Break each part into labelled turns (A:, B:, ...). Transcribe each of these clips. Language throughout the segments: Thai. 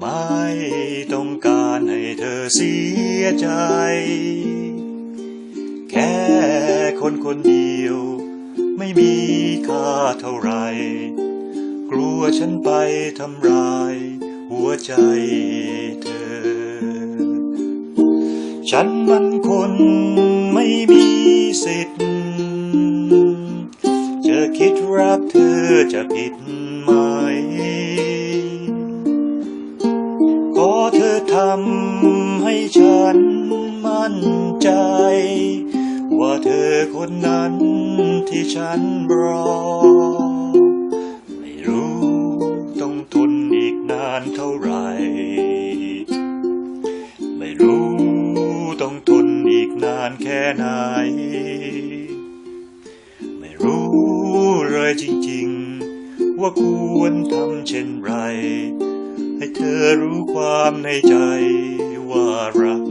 A: ไม่ต้องการให้เธอเสียใจ แค่คนคนเดียว ไม่มีค่าเท่าไร กลัวฉันไปทำร้าย หัวใจเธอ ฉันมันคนไม่มีสิทธิ์จะคิดรักเธอจะผิดไหม ใจ ว่าเธอคนนั้นที่ฉันรอ ไม่รู้ต้องทนอีกนานเท่าไหร่ ไม่รู้ต้องทนอีกนานแค่ไหน ไม่รู้เลยจริงๆ ว่าควรทำเช่นไร ให้เธอรู้ความในใจว่ารัก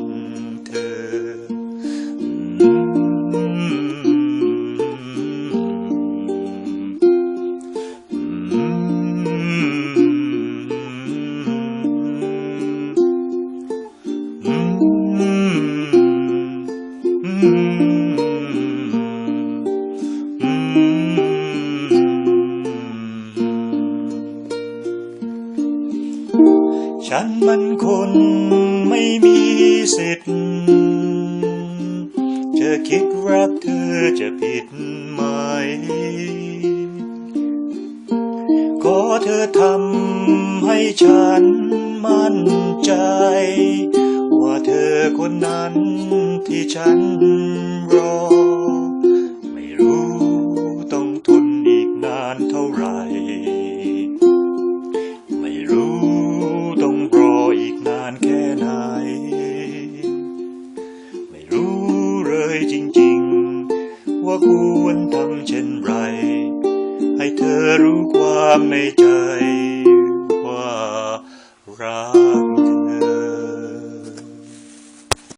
A: ฉันมันคนไม่มีสิทธิ์จะคิดรักเธอจะผิดไหม ขอเธอทำให้ฉันมั่นใจ ว่าเธอคนนั้นที่ฉันานเท่าไหร่ ไม่รู้ต้องรออีกนานแค่ไหน ไม่รู้เลยจริงๆ ว่าควรทำเช่นไร ให้เธอรู้ความในใจ